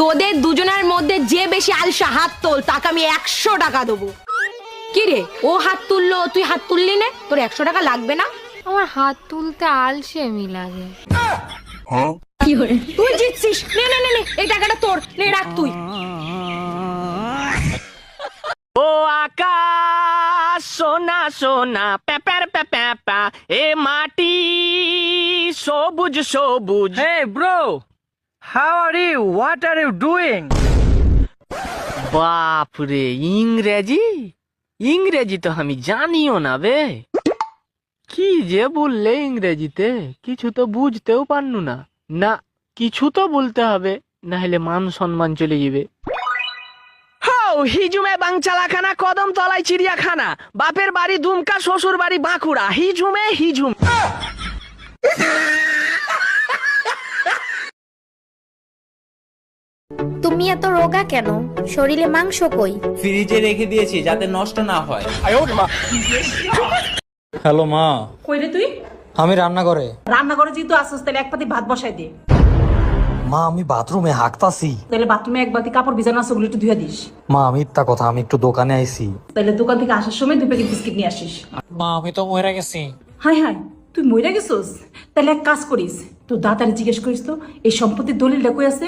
তোদের দুজনের মধ্যে যে বেশি আলসা হাত তোল তাকে আমি একশো টাকা দেবো। কি রে? ও হাত তুললো তুই হাত তুললি না? তোর একশো টাকা লাগবে না? আমার হাত তুলতে আলসেমি লাগে। তুই জিতছিস। নে নে নে নে এই টাকাটা তোর। নে রাখ তুই। ও আকাশ সোনা সোনা প্যাপার প্যাপা এ মাটি সবুজ সবুজ। Hey bro, how are you? What are you doing? বাপ রে ইংরেজি? ইংরেজি তো আমি জানিও না বে। কি যে বললে ইংরেজিতে কিছু তো বুঝতেও পারনু না। না কিছু তো বলতে হবে না হলে মান সম্মান চলে যাবে। হিজুমে বাংচালাখানা কদম তলায় চিড়িয়াখানা বাপের বাড়ি দুমকা শ্বশুর বাড়ি বাঁকুড়া হিজুমে হিজুম এত রোগা কেন? শরীরে মাংস কই? ফ্রিজে রেখে দিয়েছি যাতে নষ্ট না হয়। হ্যালো মা। কই রে তুই? আমি রান্না করে রান্না করে যেহেতু আসছিস তাহলে এক পাতি ভাত বসাই দে। মা আমি বাথরুমে হাঁকতাছি। তাহলে বাথরুমে এক বাতি কাপড় ভিজানো আছে ওগুলো একটু ধুয়ে দিস। মা আমি ইত্যা কথা আমি একটু দোকানে আইছি। তাহলে দোকান থেকে আসার সময় দুই প্যাকেট বিস্কিট নিয়ে আসিস। মা আমি তো মরে গেছি। হাই হাই তুই মইরা গেছিস? তাহলে এক কাজ করিস তোর দাদারে জিজ্ঞেস করিস তো এই সম্পত্তির দলিলটা কই আছে?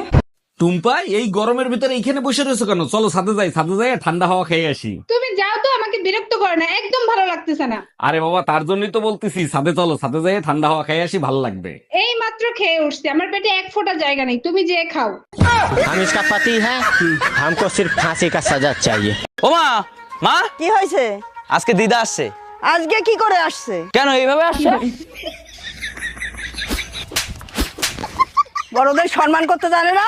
টুম্পা এই গরমের ভিতরে এইখানে বসে রয়েছো কেন চলো ছাদে যাই ছাদে যাই ঠান্ডা হাওয়া খেয়ে আসি তুমি যাও তো আমাকে বিরক্ত করো না একদম ভালো লাগতেছে না আরে বাবা তার জন্যই তো বলতেছি ছাদে চলো ছাদে যাই ঠান্ডা হাওয়া খেয়ে আসি ভালো লাগবে এই মাত্র খেয়ে উঠছি আমার পেটে এক ফোঁটা জায়গা নেই তুমি যে খাও हम इसका पति है हमको सिर्फ फांसी का सजा चाहिए ও মা মা কি হয়েছে আজকে দিদা আসছে আজকে কি করে আসছে কেন এইভাবে আসছে বড়দের সম্মান করতে জানে না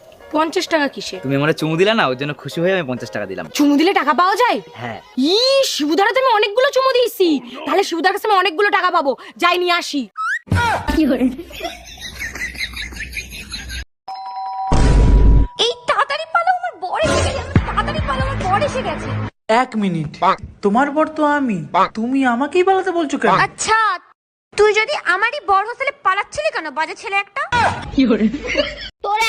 পঞ্চাশ টাকা কিসে তুমি আমার চুমু দিলা না ওর জন্য খুশি হয়ে আমি পঞ্চাশ টাকা দিলাম। চুমু দিলে টাকা পাওয়া যায়? হ্যাঁ। ই শিবুদারা তুমি অনেকগুলো চুমু দিয়েছি। তাহলে শিবুদার কাছে আমি অনেকগুলো টাকা পাবো। যাই নিয়ে আসি। এই তাড়াতাড়ি পালো আমার বর এসে গেছে তাড়াতাড়ি পালো আমার বর এসে গেছে। এক মিনিট। তোমার বর তো আমি। তুমি আমাকেই পালাতে বলছো কেন? আচ্ছা তুই যদি আমারই বর হোস্টেলে পালাচ্ছিলি কেন? বাজে ছেলে একটা। তোর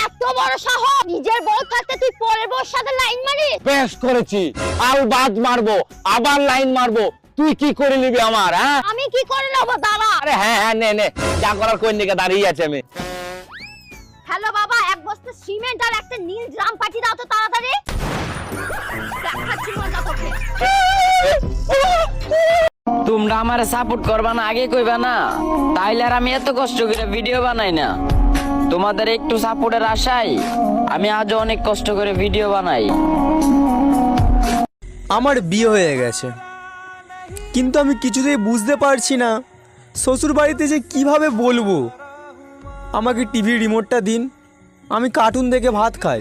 এত বড় সাহস! নিজের বউ থাকতে তুই পরের বউর সাথে লাইন মারিস? বেশ করেছি। আর বাদ মারবো আবার লাইন মারবো। তুই কি করে নিবি আমার হ্যাঁ? আমি কি করে নেব দাঁড়া আরে হ্যাঁ হ্যাঁ নে নে। যা করার কোন দিকে দাঁড়িয়ে আছে আমি। হ্যালো বাবা এক বস্তা সিমেন্ট আর একটা নীল ড্রাম পাঠিয়ে দাও তো তাড়াতাড়ি। দেখাচ্ছি মজা তোকে তোমরা আমার সাপোর্ট করবা না আগে কইবা না। তাইলে আর আমি এত কষ্ট করে ভিডিও বানাই না। তোমাদের একটু সাপোর্টের আশায় আমি আজও অনেক কষ্ট করে ভিডিও বানাই। আমার বিয়ে হয়ে গেছে। কিন্তু আমি কিছুতেই বুঝতে পারছি না শ্বশুর বাড়িতে যে কীভাবে বলব। আমাকে টিভি রিমোটটা দিন, আমি কার্টুন দেখে ভাত খাই।